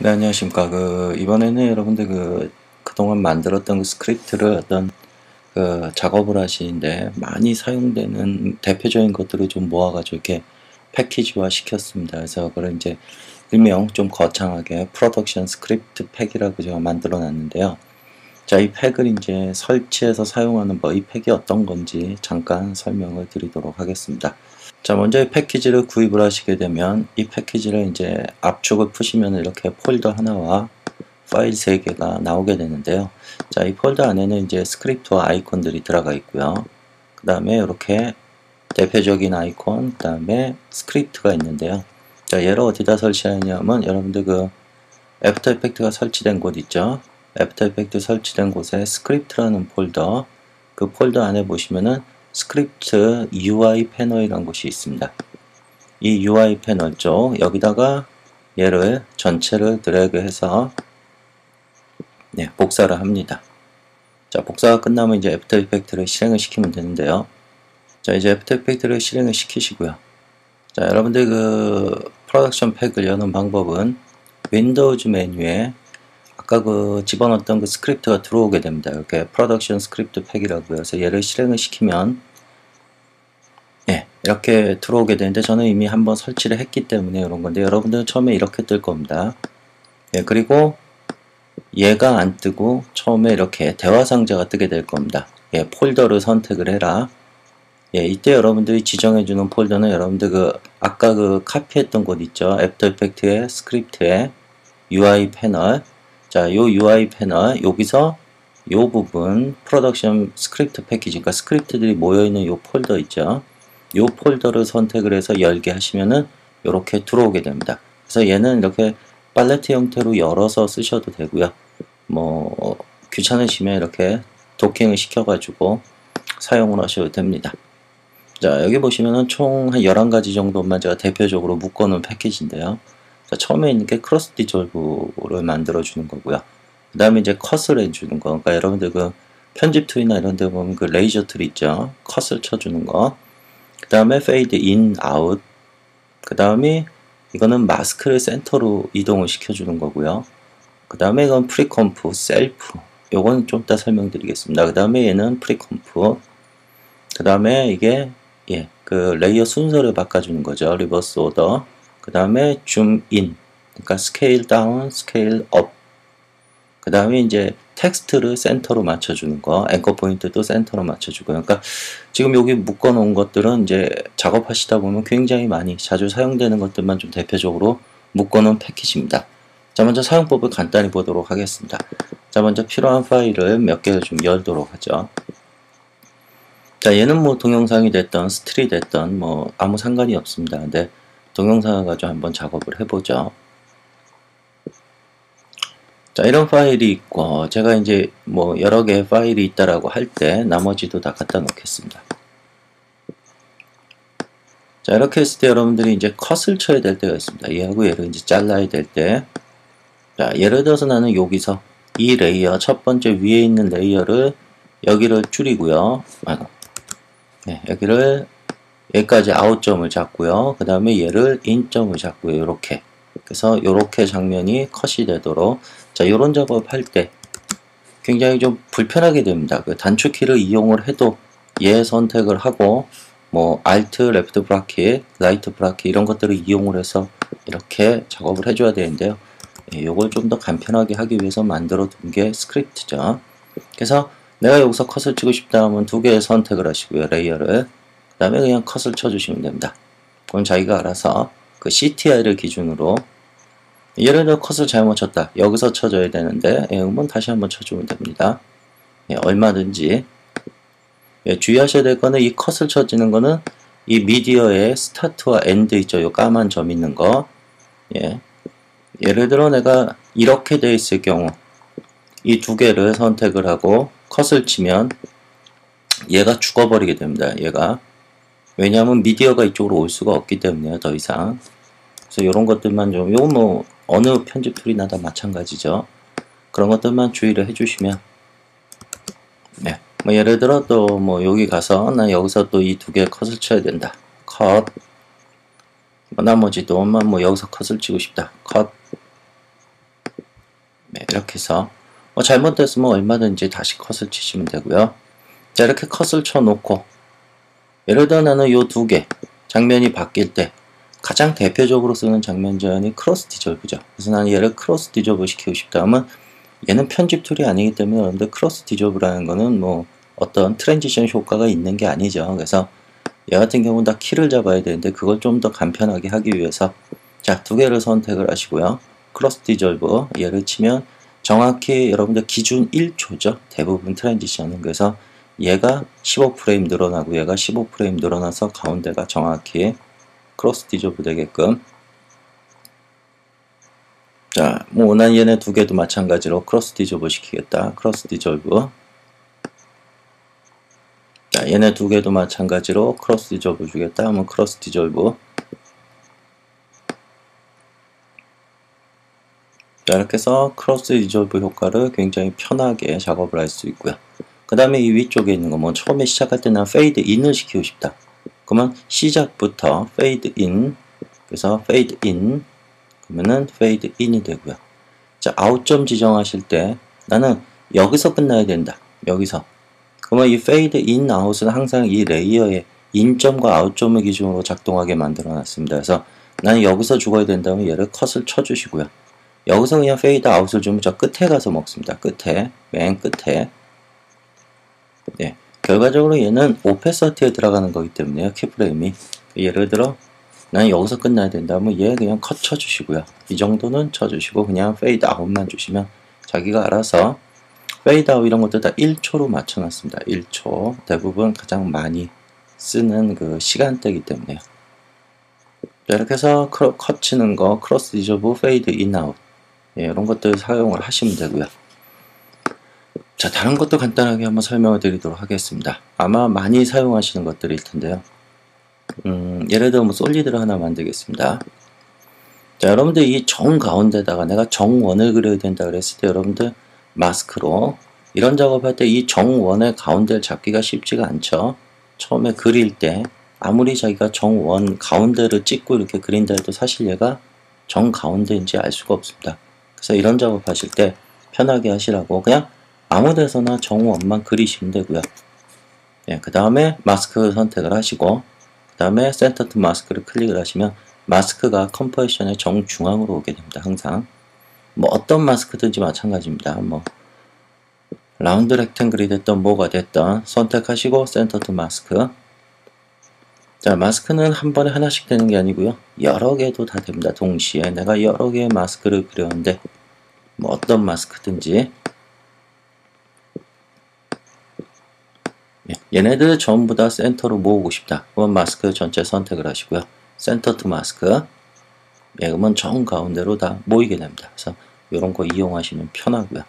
네, 안녕하십니까. 그, 이번에는 여러분들 그, 그동안 만들었던 그 스크립트를 어떤 그 작업을 하시는데 많이 사용되는 대표적인 것들을 좀 모아가지고 이렇게 패키지화 시켰습니다. 그래서 그걸 이제 일명 좀 거창하게 프로덕션 스크립트 팩이라고 제가 만들어 놨는데요. 자, 이 팩을 이제 설치해서 사용하는 뭐 이 팩이 어떤 건지 잠깐 설명을 드리도록 하겠습니다. 자, 먼저 이 패키지를 구입을 하시게 되면 이 패키지를 이제 압축을 푸시면 이렇게 폴더 하나와 파일 3개가 나오게 되는데요. 자, 이 폴더 안에는 이제 스크립트와 아이콘들이 들어가 있고요. 그 다음에 이렇게 대표적인 아이콘, 그 다음에 스크립트가 있는데요. 자, 얘를 어디다 설치하냐면 여러분들 그 애프터 이펙트가 설치된 곳 있죠. 애프터 이펙트 설치된 곳에 스크립트라는 폴더, 그 폴더 안에 보시면은 스크립트 UI 패널이라는 곳이 있습니다. 이 UI 패널 쪽 여기다가 얘를 전체를 드래그해서 네, 복사를 합니다. 자, 복사가 끝나면 이제 애프터 이펙트를 실행을 시키면 되는데요. 자, 이제 애프터 이펙트를 실행을 시키시고요. 자, 여러분들 그 프로덕션 팩을 여는 방법은 윈도우즈 메뉴에 아까 그 집어넣었던 그 스크립트가 들어오게 됩니다. 이렇게 프로덕션 스크립트 팩이라고 해서 얘를 실행을 시키면 예, 이렇게 들어오게 되는데 저는 이미 한번 설치를 했기 때문에 이런 건데 여러분들은 처음에 이렇게 뜰 겁니다. 예, 그리고 얘가 안 뜨고 처음에 이렇게 대화 상자가 뜨게 될 겁니다. 예, 폴더를 선택을 해라. 예, 이때 여러분들이 지정해주는 폴더는 여러분들 그 아까 그 카피했던 곳 있죠. 애프터 이펙트의 스크립트의 UI 패널. 자, 요 UI 패널 여기서 요 부분 프로덕션 스크립트 패키지, 그러니까 스크립트들이 모여있는 요 폴더 있죠. 요 폴더를 선택을 해서 열게 하시면은 이렇게 들어오게 됩니다. 그래서 얘는 이렇게 팔레트 형태로 열어서 쓰셔도 되고요. 뭐 귀찮으시면 이렇게 도킹을 시켜가지고 사용을 하셔도 됩니다. 자 여기 보시면은 총 한 11가지 정도만 제가 대표적으로 묶어놓은 패키지인데요. 자, 처음에 있는 게 크로스 디졸브를 만들어 주는 거고요. 그 다음에 이제 컷을 해주는 거. 그러니까 여러분들 그 편집 툴이나 이런 데 보면 그 레이저 툴 있죠. 컷을 쳐주는 거. 그 다음에 페이드 인, 아웃. 그 다음에 이거는 마스크를 센터로 이동을 시켜주는 거고요. 그 다음에 이건 프리컴프, 셀프. 요건 좀 이따 설명드리겠습니다. 그 다음에 얘는 프리컴프. 그 다음에 이게 예, 그 레이어 순서를 바꿔주는 거죠. 리버스 오더. 그 다음에 줌 인. 그러니까 스케일 다운, 스케일 업. 그 다음에 이제 텍스트를 센터로 맞춰주는 거, 앵커 포인트도 센터로 맞춰주고요. 그러니까 지금 여기 묶어놓은 것들은 이제 작업하시다 보면 굉장히 많이 자주 사용되는 것들만 좀 대표적으로 묶어놓은 패키지입니다. 자, 먼저 사용법을 간단히 보도록 하겠습니다. 자, 먼저 필요한 파일을 몇 개를 좀 열도록 하죠. 자, 얘는 뭐 동영상이 됐던 스틸이 됐던 뭐 아무 상관이 없습니다. 근데 동영상을 가지고 한번 작업을 해보죠. 자, 이런 파일이 있고, 제가 이제 뭐 여러 개의 파일이 있다라고 할 때 나머지도 다 갖다 놓겠습니다. 자, 이렇게 했을 때 여러분들이 이제 컷을 쳐야 될 때가 있습니다. 얘하고 얘를 이제 잘라야 될 때. 자, 예를 들어서 나는 여기서 이 레이어, 첫 번째 위에 있는 레이어를 여기를 줄이고요. 아, 네, 여기를 여기까지 아웃점을 잡고요. 그 다음에 얘를 인점을 잡고요. 이렇게. 그래서 이렇게 장면이 컷이 되도록 자 이런 작업할 때 굉장히 좀 불편하게 됩니다. 그 단축키를 이용을 해도 얘 선택을 하고 뭐 Alt, Left 브라켓, Right 브라켓 이런 것들을 이용을 해서 이렇게 작업을 해줘야 되는데요. 예, 요걸 좀더 간편하게 하기 위해서 만들어 둔 게 스크립트죠. 그래서 내가 여기서 컷을 치고 싶다 하면 두 개의 선택을 하시고요. 레이어를. 그 다음에 그냥 컷을 쳐주시면 됩니다. 그럼 자기가 알아서 그 CTI를 기준으로 예를 들어 컷을 잘못 쳤다. 여기서 쳐줘야 되는데 예, 그러면 다시 한번 쳐주면 됩니다. 예, 얼마든지 예, 주의하셔야 될 거는 이 컷을 쳐지는 거는 이 미디어의 스타트와 엔드 있죠. 요 까만 점 있는 거. 예. 예를 들어 내가 이렇게 돼 있을 경우 이 두 개를 선택을 하고 컷을 치면 얘가 죽어버리게 됩니다. 얘가 왜냐하면 미디어가 이쪽으로 올 수가 없기 때문에요. 더 이상 그래서 이런 것들만 좀 요건 뭐 어느 편집 툴이나 다 마찬가지죠. 그런 것들만 주의를 해주시면 네. 뭐 예를 들어 또 뭐 여기 가서 나 여기서 또 이 두 개 컷을 쳐야 된다. 컷. 뭐 나머지 또만 뭐 여기서 컷을 치고 싶다. 컷. 네, 이렇게 해서 뭐 잘못됐으면 얼마든지 다시 컷을 치시면 되고요. 자 이렇게 컷을 쳐놓고 예를 들어 나는 요두개 장면이 바뀔 때 가장 대표적으로 쓰는 장면 제한이 크로스 디졸브죠. 그래서 나는 얘를 크로스 디졸브 시키고 싶다 하면 얘는 편집 툴이 아니기 때문에 여러분들 크로스 디졸브라는 거는 뭐 어떤 트랜지션 효과가 있는 게 아니죠. 그래서 얘 같은 경우는 다 키를 잡아야 되는데 그걸 좀 더 간편하게 하기 위해서 자 두 개를 선택을 하시고요. 크로스 디졸브 얘를 치면 정확히 여러분들 기준 1초죠. 대부분 트랜지션은 그래서 얘가 15프레임 늘어나고 얘가 15프레임 늘어나서 가운데가 정확히 크로스 디졸브 되게끔 자, 뭐난 얘네 두 개도 마찬가지로 크로스 디졸브 시키겠다. 크로스 디졸브 자, 얘네 두 개도 마찬가지로 크로스 디졸브 주겠다. 하면 크로스 디졸브 자, 이렇게 해서 크로스 디졸브 효과를 굉장히 편하게 작업을 할 수 있고요. 그 다음에 이 위쪽에 있는 거, 뭐 처음에 시작할 때난 페이드 인을 시키고 싶다. 그러면 시작부터 페이드 인, 그래서 페이드 인, 그러면은 페이드 인이 되고요. 자, 아웃점 지정하실 때 나는 여기서 끝나야 된다. 여기서. 그러면 이 페이드 인, 아웃은 항상 이 레이어의 인점과 아웃점을 기준으로 작동하게 만들어 놨습니다. 그래서 나는 여기서 죽어야 된다면 얘를 컷을 쳐 주시고요. 여기서 그냥 페이드 아웃을 주면 저 끝에 가서 먹습니다. 끝에, 맨 끝에. 네. 결과적으로 얘는 오페서티에 들어가는 거기 때문에요. 키프레임이. 예를 들어, 나는 여기서 끝나야 된다면 얘 그냥 컷 쳐주시고요. 이 정도는 쳐주시고 그냥 페이드 아웃만 주시면 자기가 알아서 페이드 아웃 이런 것들 다 1초로 맞춰놨습니다. 1초. 대부분 가장 많이 쓰는 그 시간대이기 때문에요. 자, 이렇게 해서 컷 치는 거, 크로스 디저브, 페이드 인 아웃. 예, 이런 것들 사용을 하시면 되고요. 자, 다른 것도 간단하게 한번 설명을 드리도록 하겠습니다. 아마 많이 사용하시는 것들일 텐데요. 음, 예를 들어 뭐 솔리드를 하나 만들겠습니다. 자, 여러분들 이 정 가운데다가 내가 정원을 그려야 된다 그랬을 때 여러분들 마스크로 이런 작업할 때 이 정원의 가운데를 잡기가 쉽지가 않죠. 처음에 그릴 때 아무리 자기가 정원 가운데를 찍고 이렇게 그린다 해도 사실 얘가 정 가운데인지 알 수가 없습니다. 그래서 이런 작업 하실 때 편하게 하시라고 그냥 아무 데서나 정원만 그리시면 되고요. 예, 그 다음에 마스크 선택을 하시고 그 다음에 센터 투 마스크를 클릭을 하시면 마스크가 컴포지션의 정중앙으로 오게 됩니다. 항상 뭐 어떤 마스크든지 마찬가지입니다. 뭐 라운드 렉탱글이 됐던 뭐가 됐던 선택하시고 센터 투 마스크 자 마스크는 한 번에 하나씩 되는 게 아니고요 여러 개도 다 됩니다 동시에 내가 여러 개의 마스크를 그렸는데 뭐 어떤 마스크든지 얘네들 전부 다 센터로 모으고 싶다. 그러면 마스크 전체 선택을 하시고요. 센터 투 마스크. 예, 그러면 정 가운데로 다 모이게 됩니다. 그래서 이런 거 이용하시면 편하고요